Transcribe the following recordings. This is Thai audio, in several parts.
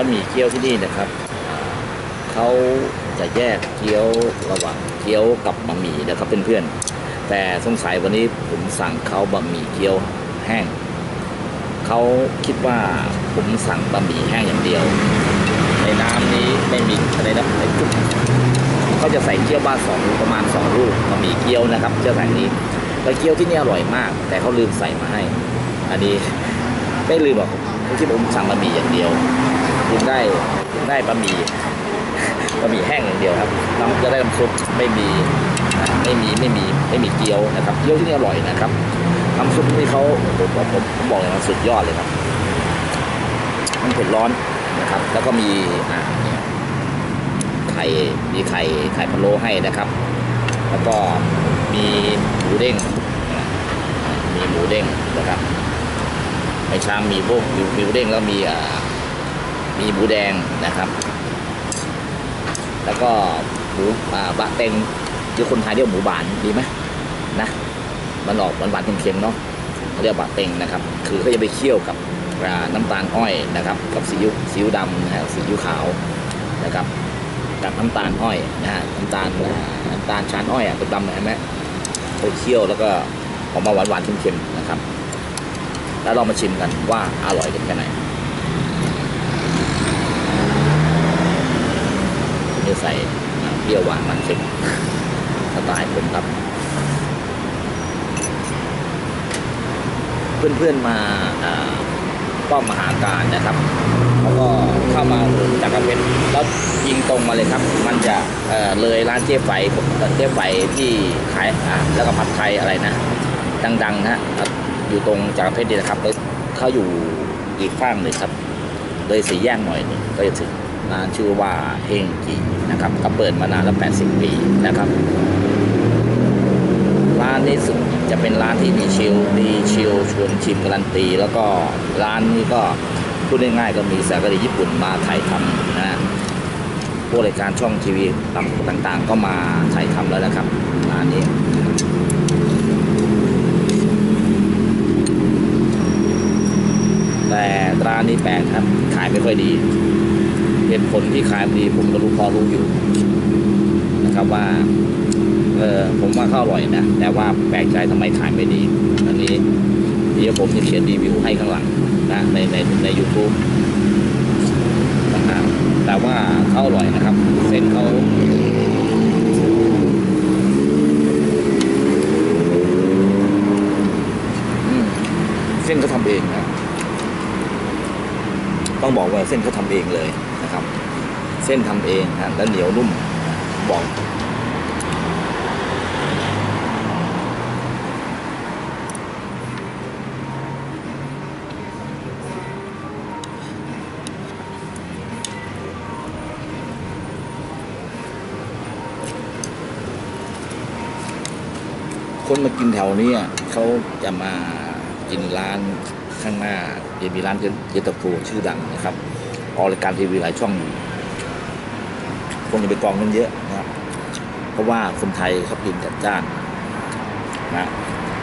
บะหมี่เกี๊ยวที่นี่นะครับเขาจะแยกเกี๊ยวระหว่างเกี๊ยวกับบะหมี่นะครับเพื่อนๆแต่สงสัยวันนี้ผมสั่งเขาบะหมี่เกี๊ยวแห้งเขาคิดว่าผมสั่งบะหมี่แห้งอย่างเดียว ในน้ำนี้ไม่มีอะไรนะไอ้จุ๊บเขาจะใส่เกี๊ยวบ้าสองประมาณสองลูกบะหมี่เกี๊ยวนะครับเจ้าแห่งนี้แล้วเกี๊ยวที่นี่อร่อยมาก แต่เขาลืมใส่มาให้ อันนี้ไม่ลืมหรอกผมคิดว่าผมสั่งบะหมี่อย่างเดียว จึงได้จึงได้บะหมี่บะหมี่แห้งอย่างเดียวครับน้ำจะได้น้ำซุปไม่มีไม่มีไม่มีไม่มีเกี๊ยวนะครับเกี๊ยวที่นี่อร่อยนะครับน้ำซุปที่เขาผมผมผมบอกเลยมันสุดยอดเลยครับมันเผ็ดร้อนนะครับ แล้วก็มีอ่าเนี่ยไข่มีไข่ไข่พะโล้ให้นะครับ แล้วก็มีหมูเด้งมีหมูเด้งนะครับในชามมีพวกมีหมูเด้งแล้วมีอ่า มีหมูแดงนะครับ แล้วก็หมูบะเต็งที่คนไทยเรียกหมูบานดีไหมนะมันออกหวานๆเค็มๆเนาะเขาเรียกบะเต็งนะครับ คือเขาจะไปเคี่ยวกับน้ำตาลอ้อยนะครับ กับซีอิ๊วซีอิ๊วดำนะฮะซีอิ๊วขาวนะครับกับน้ำตาลอ้อยนะฮะน้ำตาลน้ำตาลชานอ้อยอะดำเห็นไหมเขาเคี่ยวแล้วก็ออกมาหวานๆเค็มๆนะครับ แล้วเรามาชิมกันว่าอร่อยกันแค่ไหนผม จะใส่เปรี้ยวหวานมันเค็มสไตล์ผมครับ เพื่อนๆมาป้อมมหาการนะครับเขาก็เข้ามาจากกระเพชรแล้วยิงตรงมาเลยครับ มันจะเเลยร้านเจ๊ไฝเจ๊ไฝที่ขายแล้วก็ผัดไทยอะไรนะ ดังๆนะฮะอยู่ตรงจากกระเพชรนี่นะครับเขาอยู่อีกฝั่งหนึ่งครับ เลยสีแยกหน่อยหนึ่งก็จะถึง ร้านชื่อว่าเฮงกีนะครับก็เปิดมานานแล้ว 80 ปีนะครับ ร้านนี้สุดจะเป็นร้านที่มีชิลมีชิลชวนชิมการันตี แล้วก็ร้านนี้ก็พูดง่ายๆก็มีสารคดีญี่ปุ่นมาถ่ายทำนะฮะพวกรายการช่องทีวีต่างๆ ก็มาถ่ายทำแล้วนะครับร้านนี้แต่ร้านนี้แปลกครับ ขายไม่ค่อยดี เหตุผลที่ขายไม่ดีผมก็รู้พอรู้อยู่นะครับว่าเออผมว่าเขาอร่อยนะ แต่ว่าแปลกใจทำไมขายไม่ดี อันนี้เดี๋ยวผมจะเขียนรีวิวให้ข้างหลังนะในในในยูทูบนะครับแต่ว่าเขาอร่อยนะครับ เส้นเขาเส้นเขาทำเองนะ ต้องบอกว่าเส้นเขาทำเองเลย ส้นทำเองนะแล้วเหนียวนุ่มบอกคนมากินแถวนี้เขาจะมากินร้านข้างหน้าจะมีร้านเย็นตาโฟชื่อดังนะครับออกรายการทีวีหลายช่องอยู่ คงจะไปกองกันเยอะนะครับเพราะว่าคนไทยเขากินจัดจ้านนะ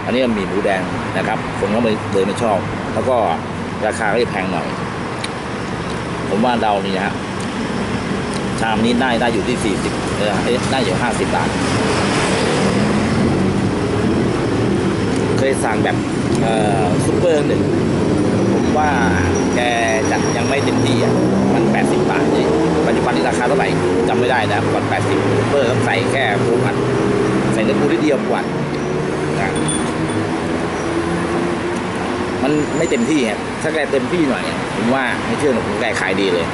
อันนี้มีหมูแดงนะครับ คนก็เลยเลยไม่ชอบ แล้วก็ราคาก็จะแพงหน่อย ผมว่าเรานี่นะฮะชามนี้ได้ได้อยู่ที่สี่สิบเออเอ๊ะได้อยู่ห้าสิบบาท เคยสั่งแบบซุปเปอร์หนึ่ง ว่าแกจัดยังไม่เต็มที่อะมัน 80 บาทเลยปัจจุบันนี้ราคาเท่าไหร่จำไม่ได้นะก่อน 80เปอร์ต้องใส่แค่ปูอัดใส่เนื้อปูที่เดียวกว่านะมันไม่เต็มที่ครับถ้าแกเต็มที่หน่อยผมว่าไม่เชื่อหนูกผมแกขายดีเลย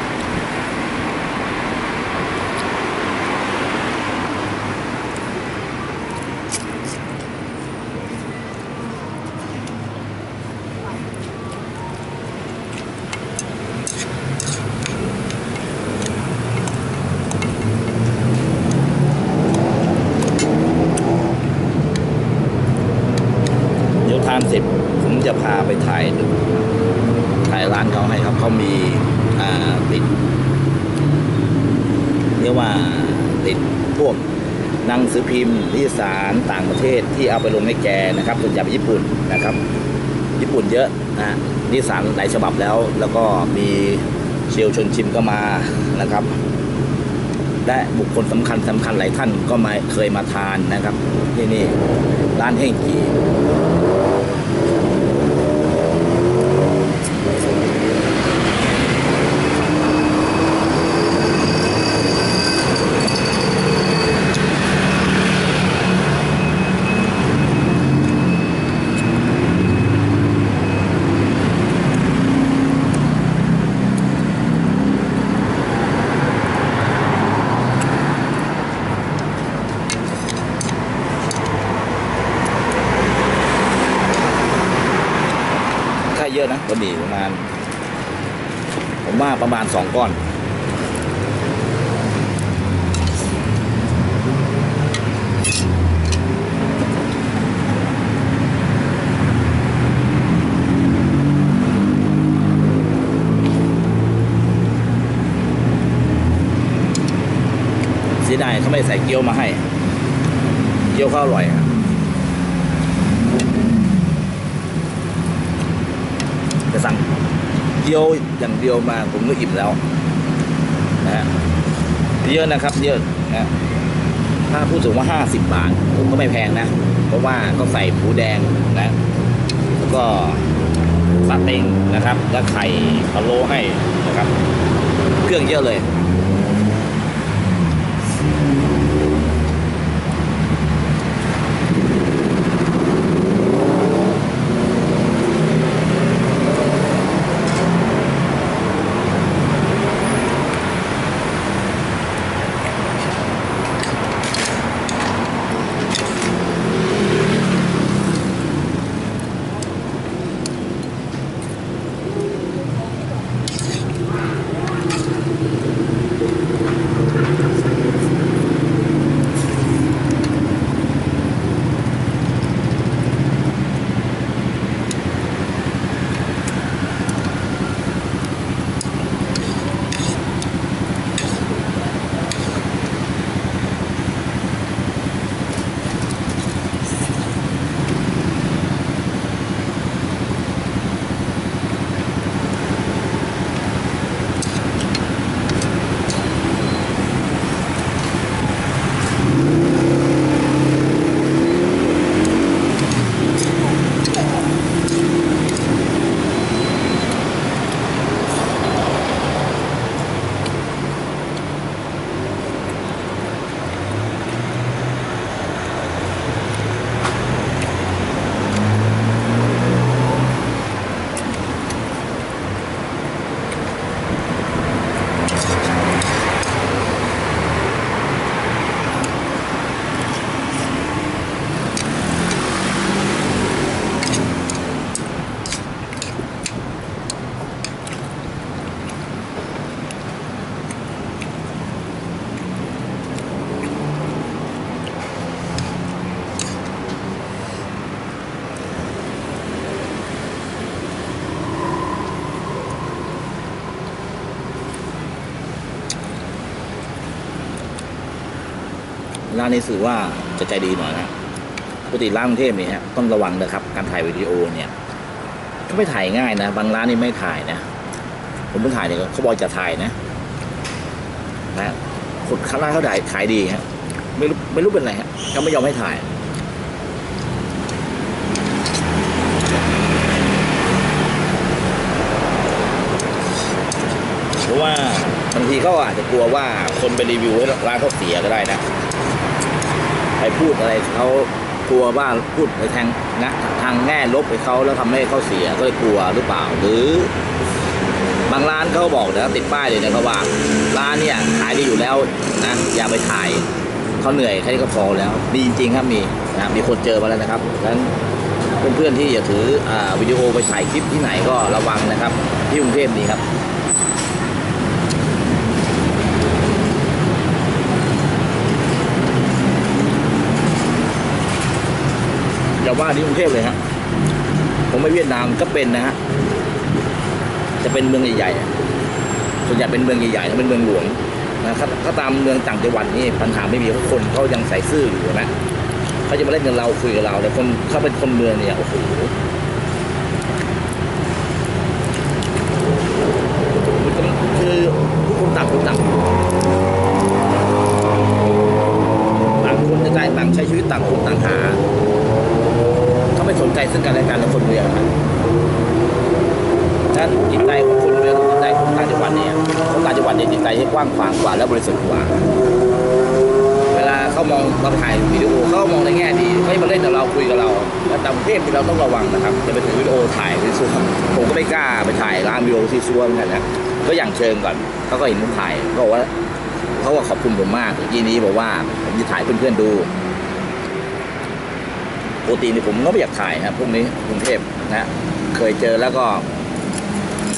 เดี๋ยวทานเสร็จผมจะพาไปถ่ายดูถ่ายร้านเขาให้ครับเขามีอ่าติดเรียกว่าติดพวกหนังสือพิมพ์นิตยสารต่างประเที่เอาไปลงให้แกนะครับส่วนใหญ่เป็นญี่ปุ่นนะครับ ญี่ปุ่นเยอะนะนิตยสารหลายฉบับแล้ว แล้วก็มีเชียวชนชิมก็มานะครับและบุคคลสำคัญสำคัญหลายท่านก็มาเคยมาทานนะครับที่นี่ร้านเฮงกี อะนะบะหมี่ประมาณ ผมว่าประมาณสองก้อน เสียดายเขาไม่ใส่เกี๊ยวมาให้ เกี๊ยวเขาวอร่อยครับจะ สั่งเกี๊ยวอย่างเดียวมาผมก็อิ่มแล้วนะฮะเยอะนะครับ เยอะนะถ้าพูดถึงว่าห้าสิบบาทผมก็ไม่แพงนะ เพราะว่าก็ใส่หมูแดงนะแล้วก็ซาเต็งนะครับ และไข่พะโล้ให้นะครับ เครื่องเยอะเลย ร้านนี้สื่อว่าจะใจดีหน่อยนะปกติร้านกรุงเทพนี่ฮะต้องระวังนะครับการถ่ายวิดีโอเนี่ยก็ไม่ถ่ายง่ายนะบางร้านนี่ไม่ถ่ายนะ ผมเพิ่งถ่ายเนี่ยเขาบอกจะถ่ายนะนะคนข้างล่างเขาถ่ายขายดีฮะไม่รู้ไม่รู้เป็นไรฮะเขาไม่ยอมให้ถ่ายเพราะว่าบางทีเขาอาจจะกลัวว่าคนไปรีวิวให้ร้านเขาเสียก็ได้นะ ไปพูดอะไรเขากลัวว่าพูดในทางนะทางแง่ลบไปเขาแล้วทำให้เขาเสียก็เลยกลัวหรือเปล่า หรือบางร้านเขาบอกนะติดป้ายเลยนะครับว่าร้านเนี่ยขายดีอยู่แล้วนะอย่าไปถ่ายเขาเหนื่อยแค่นี้ก็พอแล้วมีจริงๆครับมีนะมีคนเจอมาแล้วนะครับดังนั้นเพื่อนๆที่จะถืออวิดีโอไปถ่ายคลิปที่ไหนก็ระวังนะครับ ที่กรุงเทพนี่ครับ อย่าว่าที่กรุงเทพเลยฮะผมไปเวียดนามก็เป็นนะฮะจะเป็นเมืองใหญ่ๆส่วนใหญ่เป็นเมืองใหญ่ๆนะเป็นเมืองหลวงนะครับถ้าตามเมืองต่างจังหวัดนี่ปัญหาไม่มีเพราะคนเขายังใส่ซื่ออยู่นะเขาจะมาเล่นกับเราคุยกับเราแต่คนเขาเป็นคนเมืองเนี่ยโอ้โห ว้างขวางกว่าและบริสุทธิ์กว่า เวลาเขามองเราถ่ายวิดีโอเขามองในแง่ดีเขาจะมาเล่นกับเราคุยกับเราแล้วต่างประเทศที่เราต้องระวังนะครับจะไปถือวิดีโอถ่ายที่ซัวผมก็ไม่กล้าไปถ่ายร้านวิดีโอที่ซัวเหมือนกันนะก็อย่างเชิงก่อนเขาก็เห็นผมถ่ายก็บอกว่าเขาว่าขอบคุณผมมากทีนี้บอกว่าผมจะถ่ายเพื่อนๆดูปกตินี่ผมก็ไม่อยากถ่ายครับพวกนี้กรุงเทพนะเคยเจอแล้วก็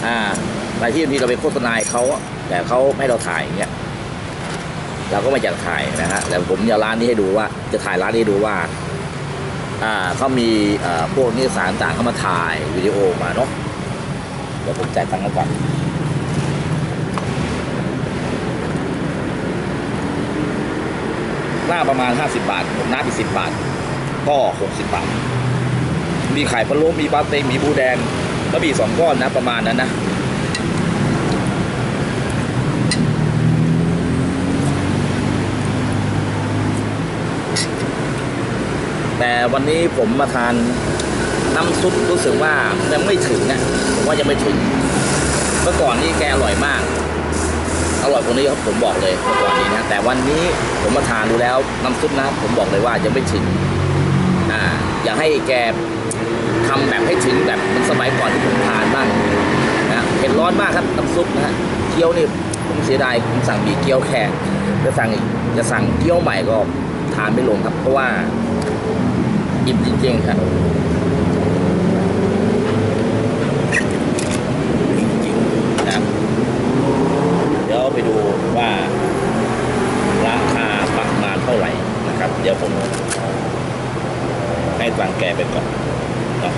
อ่าหลายที่บางทีเราไปโฆษณาเขา แต่เขาไม่ให้เราถ่ายอย่างเงี้ยเราก็ไม่อยากถ่ายนะฮะแต่ผมจะร้านนี้ให้ดูว่า จะถ่ายร้านนี้ดูว่า อ่าเขามีอ่อพวกนิตยสารต่างเข้ามาถ่ายวิดีโอมาเนาะเดี๋ยวผมจ่ายตังค์เขาก่อนหน้าประมาณ 50 บาท ผมหน้าอีก10 บาท ก็ 60 บาท มีไข่พะโล้มีปลาเต็งมีบูแดงแล้วมีสองก้อนนะประมาณนั้นนะ แต่วันนี้ผมมาทานน้ำซุปรู้สึกว่ายังไม่ถึงนะผมว่ายังไม่ถึง เมื่อก่อนนี่แกอร่อยมาก อร่อยกว่านี้ครับผมบอกเลยเมื่อก่อนนี้นะแต่วันนี้ผมมาทานดูแล้วน้ำซุปนะ ผมบอกเลยว่ายังไม่ถึงอ่าอยากให้แกทำแบบให้ถึงแบบเหมันสมัยก่อนที่ผมทานบ้างนะเผ็ดร้อนมากครับน้ำซุปนะฮะเกี๊ยวนี่ผมเสียดายผมสั่งมีเกี๊ยวแขกจะสั่งอีกจะสั่งเกี๊ยวใหม่ก็ทานไม่ลงครับเพราะว่า อิ่มจริงๆครับจริงๆนะครับเดี๋ยวไปดูว่าราคาประมาณเท่าไหร่นะครับ เดี๋ยวผมให้ตังแกไปก่อนเนาะ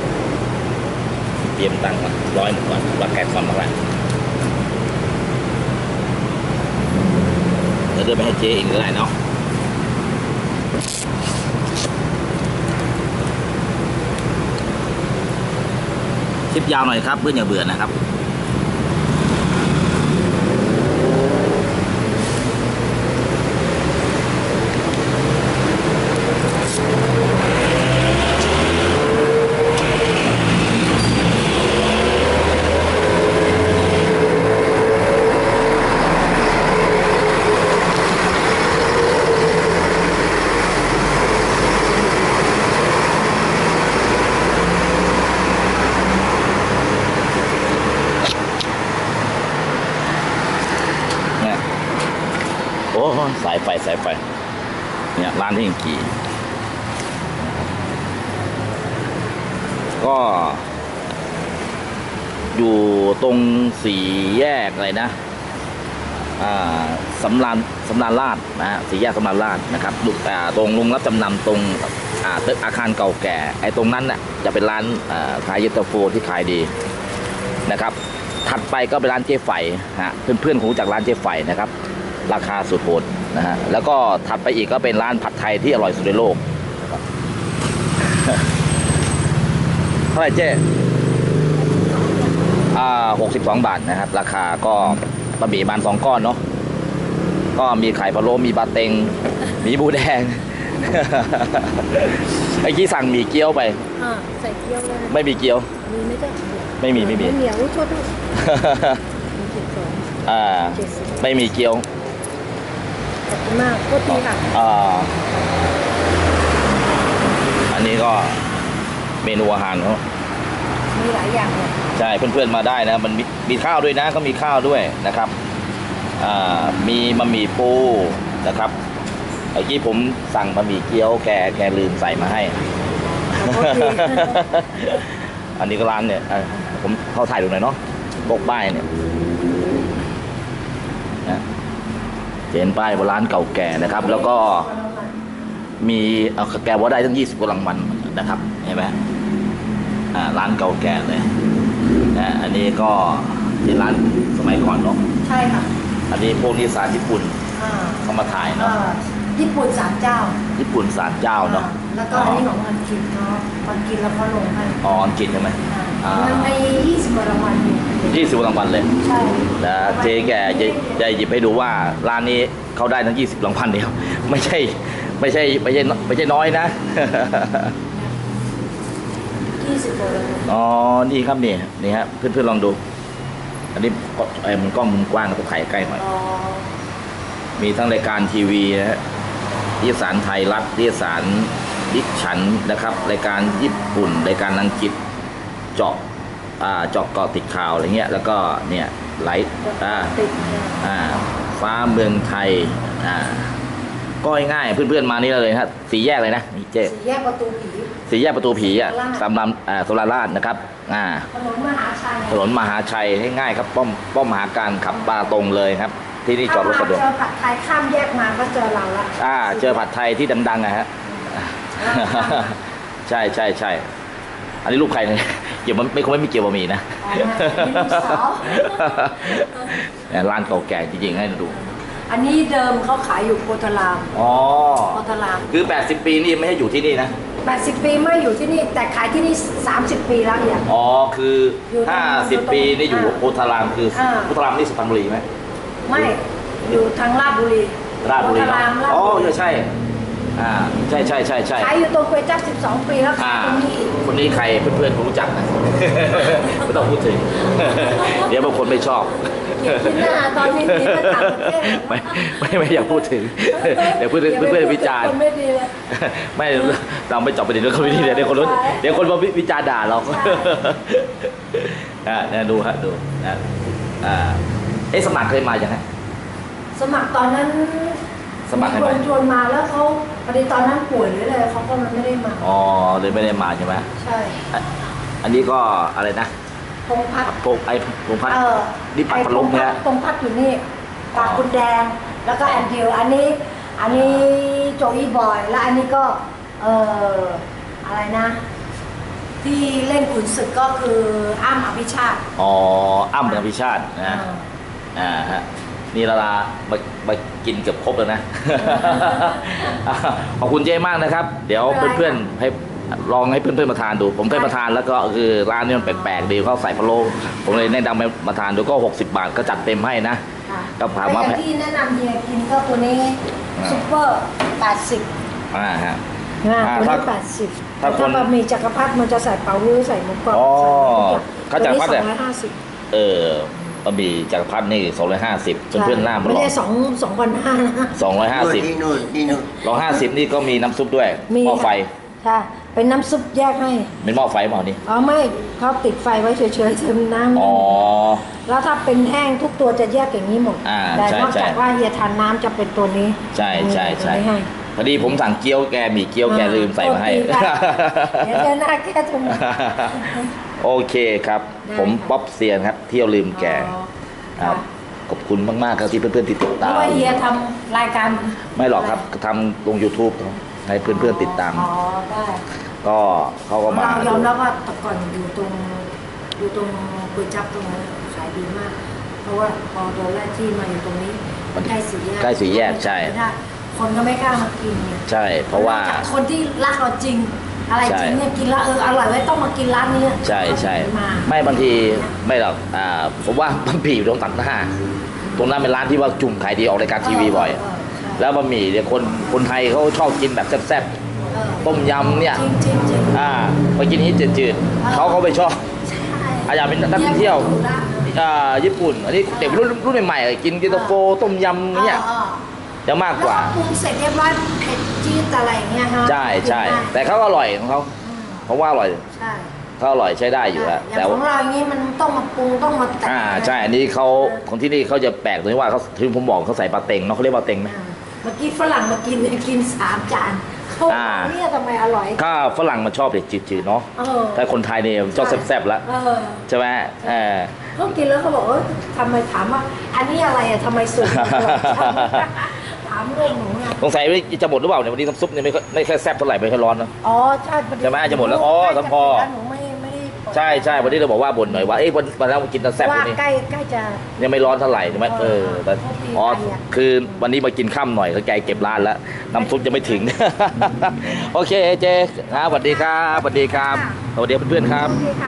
เตรียมตังค์มาร้อยหนึ่งก่อนว่าแกทอนเท่าไหร่เดี๋ยวเดินไปให้เจ๊เองก็ได้เนาะ ลิปยาวหน่อยครับเพื่อนอย่าเบื่อนะครับ เนี่ยโอ้สาย ไฟสายไฟเนี่ยร้านที่ยังกี่ก็อยู่ตรงสี่แยกอะไรนะอ่าสำรานสำรานลาดนะฮะสี่แยกสำรานลาดนะครับดูอ่ตรงลงรับจำนำตรงอ่าตึกอาคารเก่าแก่ ไอ้ตรงนั้นน่ะจะเป็นร้านอ่าขายเยตาโฟที่ขายดีนะครับ ถัดไปก็เป็นร้านเจ๊ไฝฮะเพื่อนๆคงรู้จักร้านเจ๊ไฝนะครับ ราคาสุดโหด นะฮะแล้วก็ถัดไปอีกก็เป็นร้านผัดไทยที่อร่อยสุดในโลกนะครับเท่าไหร่เจ๊อ่าหกสิบสองบาทนะครับ ราคาก็บะหมี่บานสองก้อนเนาะก็มีไข่พะโล้มีบาเต็ง มีบูแดงไอ้กี้สั่งหมี่เกี๊ยวไปอ่าใส่เกี๊ยวเลยไม่มีเกี๊ยว มีไหมจ๊ะไม่มีไม่มีเหนียวโทษด้วยมีเจ็ดสองอ่าเจ็ดสิบไม่มีเกี๊ยวขอบคุณ มากโทษทีค่ะอ่าอันนี้ก็เมนูอาหารเขามีหลายอย่างเลยใช่เพื่อนๆมาได้นะ มันมีมีข้าวด้วยนะก็มีข้าวด้วยนะครับอ่ามีบะหมี่ปูนะครับเมื่อกี้ผมสั่งบะหมี่เกี๊ยวแกแกลืมใส่มาให้โทษทีอันนี้ก็ร้านเนี่ยเอ่อผมเข้าถ่ายดูหน่อยเนาะปกป้ายเนี่ยนะ จะเห็นป้ายว่าร้านเก่าแก่นะครับ แล้วก็มีเอาแกว่าได้ทั้งยี่สิบกว่ารางวัลนะครับเห็นไหมอ่าร้านเก่าแก่เลยนะอันนี้ก็ที่ร้านสมัยก่อนเนาะใช่ค่ะ อันนี้พวกนิสานญี่ปุ่นอ่าเขามาถ่ายเนาะอ่าญี่ปุ่นสามเจ้าญี่ปุ่นสารเจ้าเนาะแล้วก็อันนี้ของมันกินเนาะมันกินแล้วก็ลงให้อ๋ออังกฤษใช่ไหม อ่ามันในยี่สิบกว่ารางวัล อยู่ยี่สิบรางวัลเลยใช่นะเจ๊แกจะจะหยิบให้ดูว่าร้านนี้เขาได้ทั้ง 20รางวัลเดียวไม่ใช่ไม่ใช่ไม่ใช่ไม่ใช่น้อยนะกยี่สิบกว่าโลอ๋อ นี่ครับนี่นี่ฮะเพื่อนๆลองดู อันนี้ก็เอ้ยมันกล้องมุมกว้างต้องถ่ายใกล้หน่อย อ๋อมีทั้งรายการทีวีนะฮะนิสารไทยรัฐนิสารดิกฉันนะครับ รายการญี่ปุ่น รายการอังกฤษ เจาะ อ่าเจาะเกาะติดข่าวอะไรเงี้ยแล้วก็เนี่ยไลฟ์อ่าติดเนี่ยอ่าฟ้าเมืองไทยอ่าก็ง่ายๆเพื่อนๆมานี่เลยฮะสีแยกเลยนะนี่เจ๊สี่แยกประตูผี สีแยกประตูผีอะโซลาร์สำลำอ่าโซลาราชนะครับอ่าถนนมหาชัยถนนมหาชัยให้ง่ายครับป้อมป้อมมหาการขับมาตรงเลยครับ ที่นี่จอดรถสะดวกเจอผัดไทยข้ามแยกมาก็เจอเราละอ่า เจอผัดไทยที่ดังๆอะฮะใช่ใช่ใช่ อันนี้รูปใครเนี่ยเกี่ยวมันไม่คงไม่มีเกี่ยวบะหมี่นะอ๋อไม่มีลูกสาวเนี่ยร้านเก่าแก่จริงๆให้ดู อันนี้เดิมเขาขายอยู่โพธารามอ๋อโพธาราม คือ 80 ปีนี่ไม่ให้อยู่ที่นี่นะ 80 ปีไม่อยู่ที่นี่ แต่ขายที่นี่ 30 ปีแล้วอย่างอ๋อคืออยู่ตรง50 ปีนี่อยู่อ่าโพธารามคืออาโพธารามนี่สุพรรณบุรีไหมไม่อยู่ทางลาดบุรีราชบุรีโพธารามลาดอ๋อบุรีใช่ใช่ อ่าใช่ใช่ใช่ใช่ขายอยู่ตรงก๋วยจั๊บ12 ปีแล้วขาอ่ายตรงนี้อีกคนนี้ใครเพื่อนๆคงรู้จักนะ ไม่ต้องพูดถึง เดี๋ยวบางคนไม่ชอบกินหน้าตอนนี้กินมาต่างประเทศ ไม่ไม่ไม่อยากพูดถึง เดี๋ยวเพื่อนเพื่อนๆวิจารณ์ คนไม่ดีเลย ไม่เราไม่เจบประเด็นเรื่องคนวิธีเดี๋ยวคนรู้เดี๋ยวคนมาวิจารณ์ด่าเราใช่อ่าเนี่ยดูฮะดูนะอ่าเอ๊ะสมัครเคยมายังไงสมัครตอนนั้น สมัครให้มีไหมคนชวนมาแล้วเขาพอดีตอนนั้นป่วยหรืออะไรเขาก็มันไม่ได้มาอ๋อเลยไม่ได้มาใช่ไหมใช่อะอันนี้ก็อะไรนะพงพัฒน์พงไอ้พงพัฒน์เออนี่ปัดพัดลมเนี่ยตรงพัดอยู่นี่ปากคุณแดง แล้วก็แอนดิวอันนี้อันนี้โจอี้บอย แล้วอันนี้ก็เอออะไรนะ ที่เล่นขุนศึกก็คืออ้ำอภิชาติอ๋ออ้ำอภิชาตินะอ่าอ่าฮะ นี่ลาลามามากินเกือบครบแล้วนะ ขอบคุณเจ๊มากนะครับ เดี๋ยวเพื่อนๆให้ลองให้เพื่อนๆมาทานดู ผมเคยมาทานแล้วก็คือร้านนี้มันแปลกๆดีเขาใส่พะโล้ผมเลยแนะนำให้มาทานดูก็ 60 บาทก็จัดเต็มให้นะค่ะก็ถามว่าแต่อย่างที่แนะนำเฮียกินก็ตัวนี้อ่าซุปเปอร์ 80 อ่าฮะนะอ่าตัวถ้านี้80ถ้าแต่คนถ้าบะหมี่จักรพรรดิมันจะใส่เป๋าฮื้อใส่หมูกรอบอ๋อใส่ทุกอย่างข้าวจักรพรรดิตัวเนี่ยนี้สองร้อยห้าสิบเออบะหมี่จักรพรรดินี่250เพื่อนๆหน้ามาไม่ลอใช่งสองสองพันห้านะ250ที่นู่นที่นู่นร้อยห้าสิบนี่ก็มีน้ำซุปด้วยมีหม้อไฟใช่เป็นน้ำซุปแยกให้เป็นหม้อไฟเปล่านี่อ๋อไม่เขาติดไฟไว้เฉยๆเติมน้ำอ๋อแล้วถ้าเป็นแห้งทุกตัวจะแยกอย่างนี้หมดอ่าแต่ใช่นอกจากใช่ว่าเฮียทานน้ำจะเป็นตัวนี้ ใช่ใช่ใช่ตัวนี้ให้พอดีผมสั่งเกี๊ยวแกมีเกี๊ยวแกลืมใส่มาให้โทษทีค่ะเดี๋ยวเจอหน้าแค่ตรงนี้ โอเคครับ ได้ผมค่ะ ป๊อปเซียนครับ เที่ยวลืมแกอ๋อครับ ขอบคุณมาก ๆ ครับที่เพื่อน ๆ ติดเพตาราะมว่าเฮียทำรายการไม่หรอกครับทำลง YouTube ให้เพื่อน ๆ ติดตาม อ๋อได้ก็เขาก็มาเรายอมรับว่าแต่ก่อนอยู่ตรงอยู่ตรงก๋วยจับตรงนั้นขายดีมาก เพราะว่าพอโดนไล่ที่มาอยู่ตรงนี้มันใกล้สี่แยกใกล้สี่แยกใช่ ไม่ได้คนก็ไม่กล้ามากินเนี่ยใช่ เพราะว่านอกจกคนที่รักเราจริง อะไรใช่จริงเนี่ยกินแล้วเอออร่อยไว้ต้องมากินร้านนี้ใช่ใช่มาไม่บางทีไม่หรอกอ่าผมว่าบะหมี่อยู่ตรงตัดหน้า ตรงนั้นเป็นร้านที่ว่าจุ่มขายดีออกรายการทีวีบ่อยเใช่แล้วบะหมี่เนี่ยคนคนไทยเขาชอบกินแบบแซ่บเออๆต้มยำเนี่ยจริงจริงจริงอ่าไปกินนี้จืดๆเขาก็ไม่ชอบใช่อาอยากเป็นนักท่องเที่ยวอ่าญี่ปุ่น อันนี้เด็กรุ่นรุ่นใหม่ๆกินกินโตาโฟต้มยำเนี่ยออออจะมากกว่าแล้วปรุงเสร็จเรียบร้อยเผ็ด จี๊ดอะไรอย่างเงี้ยฮะใช่ใช่กินได้แต่เขาก็อร่อยของเขาอืมเพราะว่าอร่อยใช่เขาอร่อยใช้ได้อยู่แล้วอแต่ย่างขว่าองเราอย่างนี้มันต้องมาปรุงต้องมาแต่งอ่าใช่อันนี้เขาของที่นี่เขาจะแปลกตรงที่ว่าเขาที่ผมบอกเขาใส่ปลาเต็งเนาะเขาเรียกปลาเต็งไหมอ่าเมื่อกี้ฝรั่งมากินเนี่ยกินสามจานเขาอ่าเนี่ยทำไมอร่อยถ้าฝรั่งมันชอบเด็กจืดๆเนาะเออถ้าคนไทยเนี่ยชอบแซ่บๆแล้วเออใช่ไหมเออเขากินแล้วเขาบอกว่าทำไมถามว่า อันนี้อะไรอะทำไมสุกถามเรื่องหนูไงสงสัยจะหมดหรือเปล่าเนี่ยวันนี้น้ำซุปเนี่ยไม่ค่อยไม่ค่อยแซ่บเท่าไหร่ไม่ค่อยร้อนเนอะ อ๋อใช่พอดีใช่ไหมจะหมดแล้วอ๋อสมพอหนูไม่ไม่ได้เปิดใช่ใช่วันนี้เราบอกว่าบ่นหน่อยว่าเอ้ยวันวันแล้วกินแต่แซ่บว่าวันนี้ ใกล้ใกล้จะ ยังไม่ร้อนเท่าไหร่ใช่ไหมเออแต่โทษทีอ๋อไปอะคือวันนี้มากินข้ามหน่อยเขาแกเก็บร้านแล้วน้ำซุปยังไม่ถึง โอเคเจครับสวัสดีครับสวัสดีครับสวัสดีเพื่อนๆครับโอเคค่ะ